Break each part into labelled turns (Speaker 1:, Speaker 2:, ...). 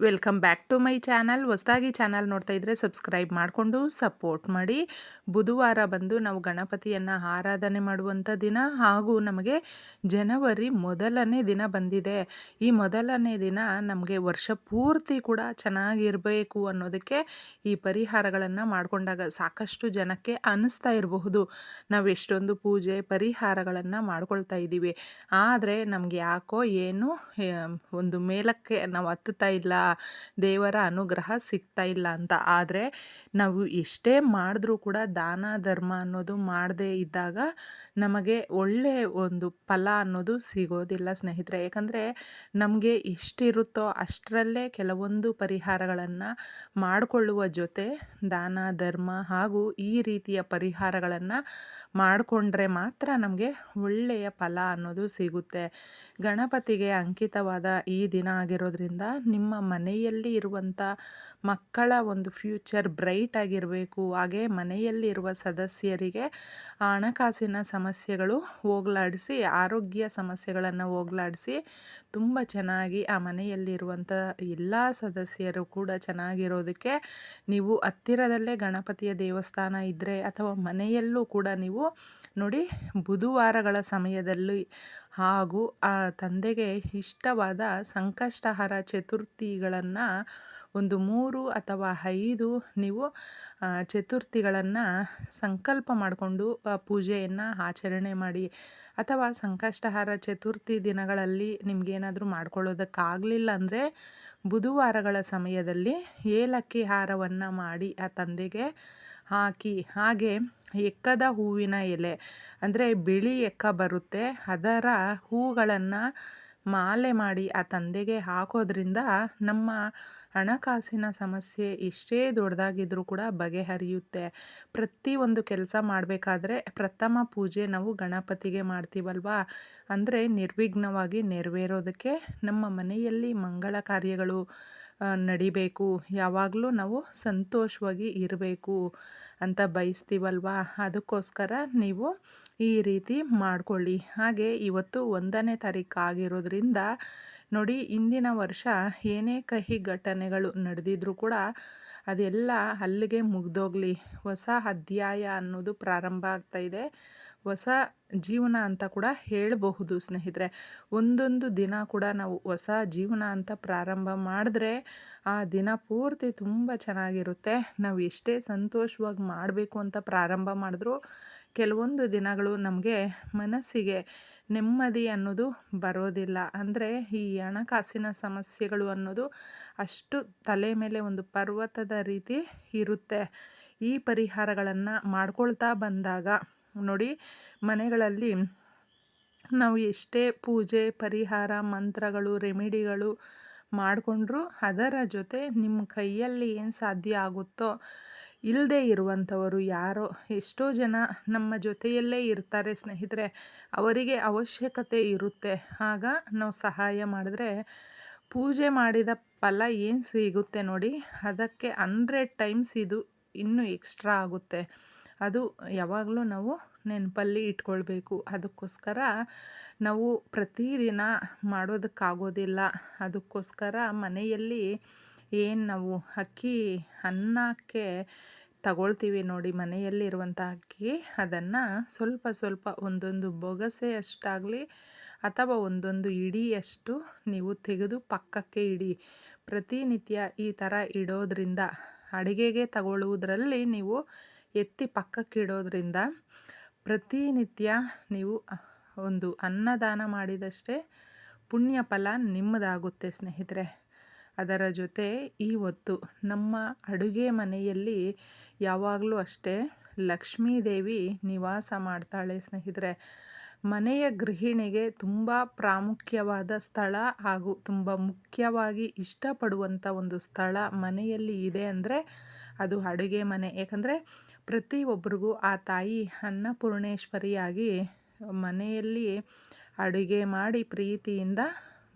Speaker 1: Welcome back to my channel. ಹೊಸದಾಗಿ channel ನೋಡ್ತಾ ಇದ್ದರೆ ಸಬ್ಸ್ಕ್ರೈಬ್ ಮಾಡಿಕೊಂಡು ಸಪೋರ್ಟ್ ಮಾಡಿ. ಬುಧವಾರ ಬಂದು ನಾವು ಗಣಪತಿಯನ್ನು ಆರಾಧನೆ ಮಾಡುವಂಥ ದಿನ ಹಾಗೂ ನಮಗೆ ಜನವರಿ ಮೊದಲನೇ ದಿನ ಬಂದಿದೆ. ಈ ಮೊದಲನೇ ದಿನ ನಮಗೆ ವರ್ಷ ಪೂರ್ತಿ ಕೂಡ ಚೆನ್ನಾಗಿರಬೇಕು ಅನ್ನೋದಕ್ಕೆ ಈ ಪರಿಹಾರಗಳನ್ನು ಮಾಡಿಕೊಂಡಾಗ ಸಾಕಷ್ಟು ಜನಕ್ಕೆ ಅನ್ನಿಸ್ತಾ ಇರಬಹುದು. ನಾವು ಎಷ್ಟೊಂದು ಪೂಜೆ, ಪರಿಹಾರಗಳನ್ನು ಮಾಡ್ಕೊಳ್ತಾ ಇದ್ದೀವಿ. ಆದರೆ ನಮಗೆ ಯಾಕೋ ಏನು ಒಂದು ಮೇಲಕ್ಕೆ ನಾವು ಹತ್ತುತ್ತಾ ಇಲ್ಲ ದೇವರ ಅನುಗ್ರಹ ಸಿಗ್ತಾ ಇಲ್ಲ ಅಂತ. ಆದರೆ ನಾವು ಎಷ್ಟೇ ಮಾಡಿದ್ರೂ ಕೂಡ ದಾನ, ಧರ್ಮ ಅನ್ನೋದು ಮಾಡದೇ ಇದ್ದಾಗ ನಮಗೆ ಒಳ್ಳೆಯ ಒಂದು ಫಲ ಅನ್ನೋದು ಸಿಗೋದಿಲ್ಲ ಸ್ನೇಹಿತರೆ. ಯಾಕಂದರೆ ನಮಗೆ ಎಷ್ಟಿರುತ್ತೋ ಅಷ್ಟರಲ್ಲೇ ಕೆಲವೊಂದು ಪರಿಹಾರಗಳನ್ನು ಮಾಡಿಕೊಳ್ಳುವ ಜೊತೆ ದಾನ, ಧರ್ಮ ಹಾಗೂ ಈ ರೀತಿಯ ಪರಿಹಾರಗಳನ್ನು ಮಾಡಿಕೊಂಡ್ರೆ ಮಾತ್ರ ನಮಗೆ ಒಳ್ಳೆಯ ಫಲ ಅನ್ನೋದು ಸಿಗುತ್ತೆ. ಗಣಪತಿಗೆ ಅಂಕಿತವಾದ ಈ ದಿನ ಆಗಿರೋದ್ರಿಂದ ನಿಮ್ಮ ಮನೆಯಲ್ಲಿ ಇರುವಂಥ ಮಕ್ಕಳ ಒಂದು ಫ್ಯೂಚರ್ ಬ್ರೈಟ್ ಆಗಿರಬೇಕು. ಹಾಗೆ ಮನೆಯಲ್ಲಿರುವ ಸದಸ್ಯರಿಗೆ ಹಣಕಾಸಿನ ಸಮಸ್ಯೆಗಳು ಹೋಗಲಾಡಿಸಿ, ಆರೋಗ್ಯ ಸಮಸ್ಯೆಗಳನ್ನು ಹೋಗಲಾಡಿಸಿ ತುಂಬ ಚೆನ್ನಾಗಿ ಆ ಮನೆಯಲ್ಲಿರುವಂಥ ಎಲ್ಲ ಸದಸ್ಯರು ಕೂಡ ಚೆನ್ನಾಗಿರೋದಕ್ಕೆ ನೀವು ಹತ್ತಿರದಲ್ಲೇ ಗಣಪತಿಯ ದೇವಸ್ಥಾನ ಇದ್ದರೆ ಅಥವಾ ಮನೆಯಲ್ಲೂ ಕೂಡ ನೀವು ನೋಡಿ ಬುಧವಾರಗಳ ಸಮಯದಲ್ಲಿ ಹಾಗೂ ಆ ತಂದೆಗೆ ಇಷ್ಟವಾದ ಸಂಕಷ್ಟಹರ ಚತುರ್ಥಿಗಳನ್ನು ಒಂದು ಮೂರು ಅಥವಾ ಐದು ನೀವು ಚತುರ್ಥಿಗಳನ್ನು ಸಂಕಲ್ಪ ಮಾಡಿಕೊಂಡು ಪೂಜೆಯನ್ನು ಆಚರಣೆ ಮಾಡಿ ಅಥವಾ ಸಂಕಷ್ಟಹಾರ ಚತುರ್ಥಿ ದಿನಗಳಲ್ಲಿ ನಿಮಗೇನಾದರೂ ಮಾಡ್ಕೊಳ್ಳೋದಕ್ಕಾಗಲಿಲ್ಲ ಅಂದರೆ ಬುಧವಾರಗಳ ಸಮಯದಲ್ಲಿ ಏಲಕ್ಕಿ ಹಾರವನ್ನು ಮಾಡಿ ಆ ತಂದೆಗೆ ಹಾಕಿ, ಹಾಗೆ ಎಕ್ಕದ ಹೂವಿನ ಎಲೆ ಅಂದರೆ ಬಿಳಿ ಎಕ್ಕ ಬರುತ್ತೆ ಅದರ ಹೂಗಳನ್ನು ಮಾಲೆ ಮಾಡಿ ಆ ತಂದೆಗೆ ಹಾಕೋದ್ರಿಂದ ನಮ್ಮ ಹಣಕಾಸಿನ ಸಮಸ್ಯೆ ಎಷ್ಟೇ ದೊಡ್ಡದಾಗಿದ್ರೂ ಕೂಡ ಬಗೆಹರಿಯುತ್ತೆ. ಪ್ರತಿ ಒಂದು ಕೆಲಸ ಮಾಡಬೇಕಾದ್ರೆ ಪ್ರಥಮ ಪೂಜೆ ನಾವು ಗಣಪತಿಗೆ ಮಾಡ್ತೀವಲ್ವಾ? ಅಂದರೆ ನಿರ್ವಿಘ್ನವಾಗಿ ನೆರವೇರೋದಕ್ಕೆ ನಮ್ಮ ಮನೆಯಲ್ಲಿ ಮಂಗಳ ಕಾರ್ಯಗಳು ನಡಿಬೇಕು. ಯಾವಾಗಲೂ ನಾವು ಸಂತೋಷವಾಗಿ ಇರಬೇಕು ಅಂತ ಬಯಸ್ತೀವಲ್ವಾ? ಅದಕ್ಕೋಸ್ಕರ ನೀವು ಈ ರೀತಿ ಮಾಡ್ಕೊಳ್ಳಿ. ಹಾಗೆ ಇವತ್ತು ಒಂದನೇ ತಾರೀಕು ಆಗಿರೋದ್ರಿಂದ ನೋಡಿ, ಇಂದಿನ ವರ್ಷ ಏನೇ ಕಹಿ ಘಟನೆಗಳು ನಡೆದಿದ್ರೂ ಕೂಡ ಅದೆಲ್ಲ ಅಲ್ಲಿಗೆ ಮುಗ್ದೋಗ್ಲಿ. ಹೊಸ ಅಧ್ಯಾಯ ಅನ್ನೋದು ಪ್ರಾರಂಭ ಆಗ್ತಾ ಇದೆ. ಹೊಸ ಜೀವನ ಅಂತ ಕೂಡ ಹೇಳಬಹುದು ಸ್ನೇಹಿತರೆ. ಒಂದೊಂದು ದಿನ ಕೂಡ ನಾವು ಹೊಸ ಜೀವನ ಅಂತ ಪ್ರಾರಂಭ ಮಾಡಿದ್ರೆ ಆ ದಿನ ಪೂರ್ತಿ ತುಂಬ ಚೆನ್ನಾಗಿರುತ್ತೆ. ನಾವು ಎಷ್ಟೇ ಸಂತೋಷವಾಗಿ ಮಾಡಬೇಕು ಅಂತ ಪ್ರಾರಂಭ ಮಾಡಿದ್ರೂ ಕೆಲವೊಂದು ದಿನಗಳು ನಮಗೆ ಮನಸ್ಸಿಗೆ ನೆಮ್ಮದಿ ಅನ್ನೋದು ಬರೋದಿಲ್ಲ. ಅಂದರೆ ಈ ಹಣಕಾಸಿನ ಸಮಸ್ಯೆಗಳು ಅನ್ನೋದು ಅಷ್ಟು ತಲೆ ಮೇಲೆ ಒಂದು ಪರ್ವತದ ರೀತಿ ಇರುತ್ತೆ. ಈ ಪರಿಹಾರಗಳನ್ನು ಮಾಡ್ಕೊಳ್ತಾ ಬಂದಾಗ ನೋಡಿ ಮನೆಗಳಲ್ಲಿ ನಾವು ಎಷ್ಟೇ ಪೂಜೆ, ಪರಿಹಾರ, ಮಂತ್ರಗಳು, ರೆಮಿಡಿಗಳು ಮಾಡಿಕೊಂಡ್ರೂ ಅದರ ಜೊತೆ ನಿಮ್ಮ ಕೈಯಲ್ಲಿ ಏನು ಸಾಧ್ಯ ಆಗುತ್ತೋ ಇಲ್ಲದೆ ಇರುವಂಥವರು ಯಾರೋ ಎಷ್ಟೋ ಜನ ನಮ್ಮ ಜೊತೆಯಲ್ಲೇ ಇರ್ತಾರೆ ಸ್ನೇಹಿತರೆ, ಅವರಿಗೆ ಅವಶ್ಯಕತೆ ಇರುತ್ತೆ. ಆಗ ನಾವು ಸಹಾಯ ಮಾಡಿದ್ರೆ ಪೂಜೆ ಮಾಡಿದ ಫಲ ಏನು ಸಿಗುತ್ತೆ ನೋಡಿ, ಅದಕ್ಕೆ ಹಂಡ್ರೆಡ್ ಟೈಮ್ಸ್ ಇದು ಇನ್ನೂ ಎಕ್ಸ್ಟ್ರಾ ಆಗುತ್ತೆ. ಅದು ಯಾವಾಗಲೂ ನಾವು ನೆನಪಲ್ಲಿ ಇಟ್ಕೊಳ್ಬೇಕು. ಅದಕ್ಕೋಸ್ಕರ ನಾವು ಪ್ರತಿದಿನ ಮಾಡೋದಕ್ಕಾಗೋದಿಲ್ಲ. ಅದಕ್ಕೋಸ್ಕರ ಮನೆಯಲ್ಲಿ ಏನು ನಾವು ಅಕ್ಕಿ ಅನ್ನಕ್ಕೆ ತಗೊಳ್ತೀವಿ ನೋಡಿ ಮನೆಯಲ್ಲಿರುವಂಥ ಅಕ್ಕಿ ಅದನ್ನು ಸ್ವಲ್ಪ ಸ್ವಲ್ಪ ಒಂದೊಂದು ಬೊಗಸೆ ಅಷ್ಟಾಗಲಿ ಅಥವಾ ಒಂದೊಂದು ಇಡಿಯಷ್ಟು ನೀವು ತೆಗೆದು ಪಕ್ಕಕ್ಕೆ ಇಡಿ. ಪ್ರತಿನಿತ್ಯ ಈ ಥರ ಇಡೋದ್ರಿಂದ, ಅಡುಗೆಗೆ ತಗೊಳ್ಳುವುದರಲ್ಲಿ ನೀವು ಎತ್ತಿ ಪಕ್ಕಕ್ಕೆ ಇಡೋದ್ರಿಂದ ಪ್ರತಿನಿತ್ಯ ನೀವು ಒಂದು ಅನ್ನದಾನ ಮಾಡಿದಷ್ಟೇ ಪುಣ್ಯ ಫಲ ನಿಮ್ಮದಾಗುತ್ತೆ ಸ್ನೇಹಿತರೆ. ಅದರ ಜೊತೆ ಈ ಹೊತ್ತು ನಮ್ಮ ಅಡುಗೆ ಮನೆಯಲ್ಲಿ ಯಾವಾಗಲೂ ಅಷ್ಟೇ ಲಕ್ಷ್ಮೀದೇವಿ ನಿವಾಸ ಮಾಡ್ತಾಳೆ ಸ್ನೇಹಿತರೆ. ಮನೆಯ ಗೃಹಿಣಿಗೆ ತುಂಬ ಪ್ರಾಮುಖ್ಯವಾದ ಸ್ಥಳ ಹಾಗೂ ತುಂಬ ಮುಖ್ಯವಾಗಿ ಇಷ್ಟಪಡುವಂಥ ಒಂದು ಸ್ಥಳ ಮನೆಯಲ್ಲಿ ಇದೆ ಅಂದರೆ ಅದು ಅಡುಗೆ ಮನೆ. ಯಾಕಂದರೆ ಪ್ರತಿಯೊಬ್ಬರಿಗೂ ಆ ತಾಯಿ ಅನ್ನಪೂರ್ಣೇಶ್ವರಿಯಾಗಿ ಮನೆಯಲ್ಲಿ ಅಡುಗೆ ಮಾಡಿ ಪ್ರೀತಿಯಿಂದ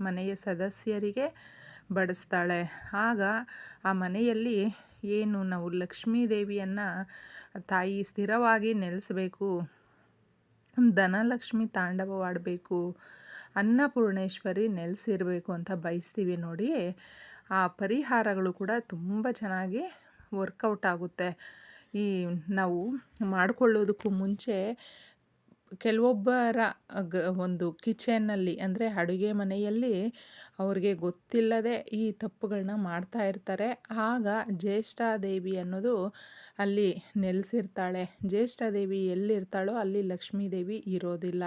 Speaker 1: ಮನೆಯ ಸದಸ್ಯರಿಗೆ ಬಡಿಸ್ತಾಳೆ. ಆಗ ಆ ಮನೆಯಲ್ಲಿ ಏನು ನಾವು ಲಕ್ಷ್ಮೀ ದೇವಿಯನ್ನು ತಾಯಿ ಸ್ಥಿರವಾಗಿ ನೆಲೆಸಬೇಕು, ಧನಲಕ್ಷ್ಮಿ ತಾಂಡವವಾಡಬೇಕು, ಅನ್ನಪೂರ್ಣೇಶ್ವರಿ ನೆಲೆಸಿರಬೇಕು ಅಂತ ಬಯಸ್ತೀವಿ ನೋಡಿ, ಆ ಪರಿಹಾರಗಳು ಕೂಡ ತುಂಬ ಚೆನ್ನಾಗಿ ವರ್ಕೌಟ್ ಆಗುತ್ತೆ. ಈ ನಾವು ಮಾಡಿಕೊಳ್ಳೋದಕ್ಕೂ ಮುಂಚೆ ಕೆಲವೊಬ್ಬರ ಗ ಒಂದು ಕಿಚನ್ನಲ್ಲಿ ಅಂದರೆ ಅಡುಗೆ ಮನೆಯಲ್ಲಿ ಅವ್ರಿಗೆ ಗೊತ್ತಿಲ್ಲದೆ ಈ ತಪ್ಪುಗಳನ್ನ ಮಾಡ್ತಾ ಇರ್ತಾರೆ. ಆಗ ಜ್ಯೇಷ್ಠಾದೇವಿ ಅನ್ನೋದು ಅಲ್ಲಿ ನೆಲೆಸಿರ್ತಾಳೆ. ಜ್ಯೇಷ್ಠಾದೇವಿ ಎಲ್ಲಿರ್ತಾಳೋ ಅಲ್ಲಿ ಲಕ್ಷ್ಮೀದೇವಿ ಇರೋದಿಲ್ಲ.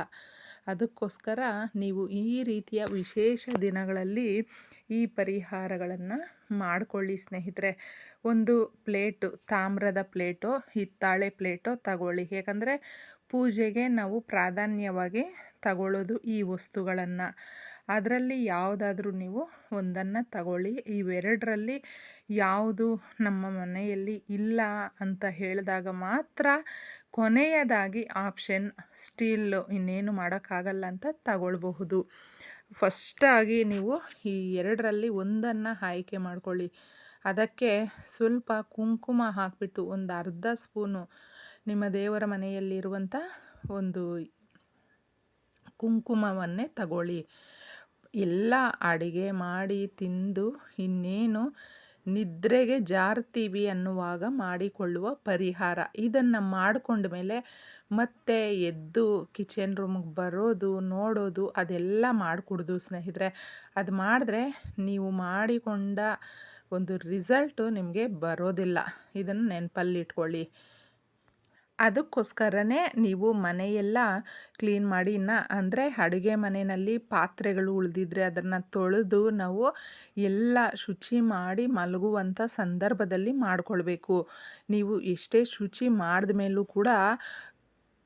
Speaker 1: ಅದಕ್ಕೋಸ್ಕರ ನೀವು ಈ ರೀತಿಯ ವಿಶೇಷ ದಿನಗಳಲ್ಲಿ ಈ ಪರಿಹಾರಗಳನ್ನು ಮಾಡಿಕೊಳ್ಳಿ ಸ್ನೇಹಿತರೆ. ಒಂದು ಪ್ಲೇಟು ತಾಮ್ರದ ಪ್ಲೇಟೋ, ಹಿತ್ತಾಳೆ ಪ್ಲೇಟೋ ತಗೊಳ್ಳಿ. ಯಾಕಂದರೆ ಪೂಜೆಗೆ ನಾವು ಪ್ರಾಧಾನ್ಯವಾಗಿ ತಗೊಳ್ಳೋದು ಈ ವಸ್ತುಗಳನ್ನು. ಅದರಲ್ಲಿ ಯಾವುದಾದ್ರೂ ನೀವು ಒಂದನ್ನು ತಗೊಳ್ಳಿ. ಇವೆರಡರಲ್ಲಿ ಯಾವುದು ನಮ್ಮ ಮನೆಯಲ್ಲಿ ಇಲ್ಲ ಅಂತ ಹೇಳಿದಾಗ ಮಾತ್ರ ಕೊನೆಯದಾಗಿ ಆಪ್ಷನ್ ಸ್ಟೀಲ್ ಇನ್ನೇನು ಮಾಡೋಕ್ಕಾಗಲ್ಲ ಅಂತ ತಗೊಳ್ಬಹುದು. ಫಸ್ಟಾಗಿ ನೀವು ಈ ಎರಡರಲ್ಲಿ ಒಂದನ್ನು ಆಯ್ಕೆ ಮಾಡ್ಕೊಳ್ಳಿ. ಅದಕ್ಕೆ ಸ್ವಲ್ಪ ಕುಂಕುಮ ಹಾಕಿಬಿಟ್ಟು ಒಂದು ಅರ್ಧ ಸ್ಪೂನು ನಿಮ್ಮ ದೇವರ ಮನೆಯಲ್ಲಿರುವಂಥ ಒಂದು ಕುಂಕುಮವನ್ನೇ ತಗೊಳ್ಳಿ. ಎಲ್ಲ ಅಡುಗೆ ಮಾಡಿ ತಿಂದು ಇನ್ನೇನು ನಿದ್ರೆಗೆ ಜಾರ್ತೀವಿ ಅನ್ನುವಾಗ ಮಾಡಿಕೊಳ್ಳುವ ಪರಿಹಾರ. ಇದನ್ನು ಮಾಡಿಕೊಂಡ ಮೇಲೆ ಮತ್ತೆ ಎದ್ದು ಕಿಚನ್ ರೂಮಿಗೆ ಬರೋದು, ನೋಡೋದು, ಅದೆಲ್ಲ ಮಾಡಿಕೊಡ್ದು ಸ್ನೇಹಿತರೆ. ಅದು ಮಾಡಿದ್ರೆ ನೀವು ಮಾಡಿಕೊಂಡ ಒಂದು ರಿಸಲ್ಟು ನಿಮಗೆ ಬರೋದಿಲ್ಲ. ಇದನ್ನು ನೆನಪಲ್ಲಿಟ್ಕೊಳ್ಳಿ ಅದಕ್ಕೋಸ್ಕರನೇ ನೀವು ಮನೆಯೆಲ್ಲ ಕ್ಲೀನ್ ಮಾಡಿ, ಇನ್ನು ಅಂದರೆ ಅಡುಗೆ ಮನೆಯಲ್ಲಿ ಪಾತ್ರೆಗಳು ಉಳಿದಿದ್ರೆ ಅದನ್ನು ತೊಳೆದು ನಾವು ಎಲ್ಲ ಶುಚಿ ಮಾಡಿ ಮಲಗುವಂಥ ಸಂದರ್ಭದಲ್ಲಿ ಮಾಡಿಕೊಳ್ಬೇಕು. ನೀವು ಎಷ್ಟೇ ಶುಚಿ ಮಾಡಿದ ಮೇಲೂ ಕೂಡ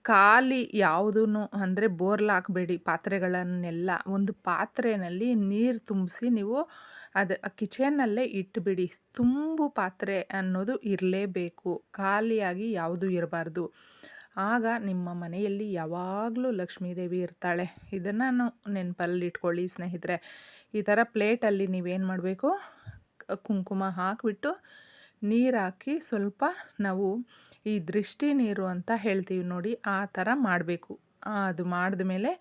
Speaker 1: ಖಾಲಿ ಯಾವುದೂ ಅಂದರೆ ಬೋರ್ಲ್ ಹಾಕಬೇಡಿ ಪಾತ್ರೆಗಳನ್ನೆಲ್ಲ. ಒಂದು ಪಾತ್ರೆಯಲ್ಲಿ ನೀರು ತುಂಬಿಸಿ ನೀವು ಅದು ಕಿಚನಲ್ಲೇ ಇಟ್ಟುಬಿಡಿ ತುಂಬು ಪಾತ್ರೆ ಅನ್ನೋದು ಇರಲೇಬೇಕು. ಖಾಲಿಯಾಗಿ ಯಾವುದೂ ಇರಬಾರ್ದು. ಆಗ ನಿಮ್ಮ ಮನೆಯಲ್ಲಿ ಯಾವಾಗಲೂ ಲಕ್ಷ್ಮೀದೇವಿ ಇರ್ತಾಳೆ. ಇದನ್ನು ನೆನಪಲ್ಲಿ ಇಟ್ಕೊಳ್ಳಿ ಸ್ನೇಹಿತರೆ. ಈ ಥರ ಪ್ಲೇಟಲ್ಲಿ ನೀವೇನು ಮಾಡಬೇಕು? ಕುಂಕುಮ ಹಾಕಿಬಿಟ್ಟು ನೀರು ಹಾಕಿ ಸ್ವಲ್ಪ ನಾವು ಈ ದೃಷ್ಟಿ ನೀರು ಅಂತ ಹೇಳ್ತೀವಿ ನೋಡಿ, ಆ ಥರ ಮಾಡಬೇಕು. ಅದು ಮಾಡಿದ ಮೇಲೆ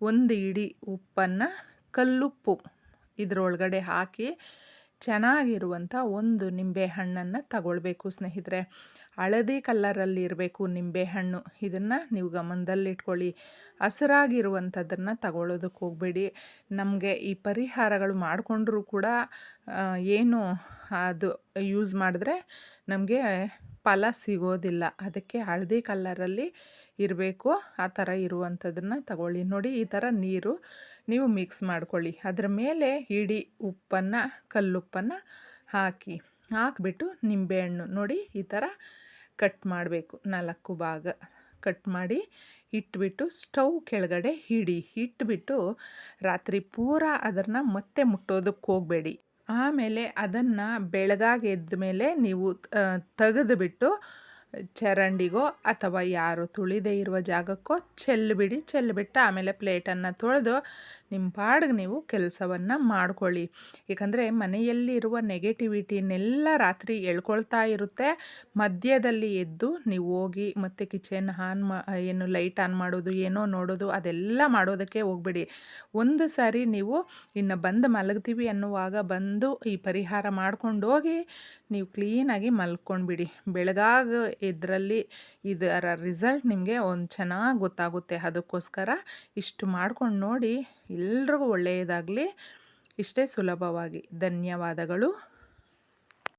Speaker 1: ಒಂದು ಇಡೀ ಉಪ್ಪನ್ನು ಕಲ್ಲುಪ್ಪು ಇದರೊಳಗಡೆ ಹಾಕಿ ಚೆನ್ನಾಗಿರುವಂಥ ಒಂದು ನಿಂಬೆಹಣ್ಣನ್ನು ತಗೊಳ್ಬೇಕು ಸ್ನೇಹಿತರೆ. ಹಳದಿ ಕಲ್ಲರಲ್ಲಿ ಇರಬೇಕು ನಿಂಬೆಹಣ್ಣು. ಇದನ್ನು ನೀವು ಗಮನದಲ್ಲಿಟ್ಕೊಳ್ಳಿ. ಹಸಿರಾಗಿರುವಂಥದ್ದನ್ನು ತಗೊಳ್ಳೋದಕ್ಕೆ ಹೋಗಬೇಡಿ. ನಮಗೆ ಈ ಪರಿಹಾರಗಳು ಮಾಡಿಕೊಂಡ್ರೂ ಕೂಡ ಏನು ಅದು ಯೂಸ್ ಮಾಡಿದ್ರೆ ನಮಗೆ ಫಲ ಸಿಗೋದಿಲ್ಲ. ಅದಕ್ಕೆ ಹಳದಿ ಕಲ್ಲರಲ್ಲಿ ಇರಬೇಕು, ಆ ಥರ ಇರುವಂಥದ್ದನ್ನು ತಗೊಳ್ಳಿ. ನೋಡಿ, ಈ ಥರ ನೀರು ನೀವು ಮಿಕ್ಸ್ ಮಾಡ್ಕೊಳ್ಳಿ. ಅದರ ಮೇಲೆ ಇಡೀ ಉಪ್ಪನ್ನು, ಕಲ್ಲುಪ್ಪನ್ನು ಹಾಕಿ, ಹಾಕಿಬಿಟ್ಟು ನಿಂಬೆಹಣ್ಣು ನೋಡಿ ಈ ಥರ ಕಟ್ ಮಾಡಬೇಕು. ನಾಲ್ಕು ಭಾಗ ಕಟ್ ಮಾಡಿ ಇಟ್ಬಿಟ್ಟು ಸ್ಟವ್ ಕೆಳಗಡೆ ಹಿಡಿ ಇಟ್ಬಿಟ್ಟು ರಾತ್ರಿ ಪೂರ ಅದನ್ನು ಮತ್ತೆ ಮುಟ್ಟೋದಕ್ಕೆ ಹೋಗಬೇಡಿ. ಆಮೇಲೆ ಅದನ್ನು ಬೆಳಗಾಗಿ ಎದ್ದ ಮೇಲೆ ನೀವು ತೆಗೆದುಬಿಟ್ಟು ಚರಂಡಿಗೋ ಅಥವಾ ಯಾರು ತುಳಿದೇ ಇರುವ ಜಾಗಕ್ಕೋ ಚೆಲ್ಲಿಬಿಡಿ, ಚೆಲ್ಲಿಬಿಟ್ಟು ಆಮೇಲೆ ಪ್ಲೇಟನ್ನು ತೊಳೆದು ನಿಮ್ಮ ಪಾಡಿಗೆ ನೀವು ಕೆಲಸವನ್ನು ಮಾಡ್ಕೊಳ್ಳಿ. ಏಕೆಂದರೆ ಮನೆಯಲ್ಲಿರುವ ನೆಗೆಟಿವಿಟಿನೆಲ್ಲ ರಾತ್ರಿ ಎಳ್ಕೊಳ್ತಾ ಇರುತ್ತೆ. ಮಧ್ಯದಲ್ಲಿ ಎದ್ದು ನೀವು ಹೋಗಿ ಮತ್ತು ಕಿಚನ್ ಆನ್ ಮಾ, ಏನು ಲೈಟ್ ಆನ್ ಮಾಡೋದು, ಏನೋ ನೋಡೋದು, ಅದೆಲ್ಲ ಮಾಡೋದಕ್ಕೆ ಹೋಗ್ಬಿಡಿ. ಒಂದು ಸಾರಿ ನೀವು ಇನ್ನು ಬಂದು ಮಲಗ್ತೀವಿ ಅನ್ನುವಾಗ ಬಂದು ಈ ಪರಿಹಾರ ಮಾಡ್ಕೊಂಡು ಹೋಗಿ ನೀವು ಕ್ಲೀನಾಗಿ ಮಲ್ಕೊಂಡ್ಬಿಡಿ. ಬೆಳಗಾಗ ಇದರಲ್ಲಿ ಇದರ ರಿಸಲ್ಟ್ ನಿಮಗೆ ಒಂದು ಚೆನ್ನಾಗಿ ಗೊತ್ತಾಗುತ್ತೆ. ಅದಕ್ಕೋಸ್ಕರ ಇಷ್ಟು ಮಾಡ್ಕೊಂಡು ನೋಡಿ ಎಲ್ರಿಗೂ ಒಳ್ಳೆಯದಾಗಲಿ. ಇಷ್ಟೇ ಸುಲಭವಾಗಿ. ಧನ್ಯವಾದಗಳು.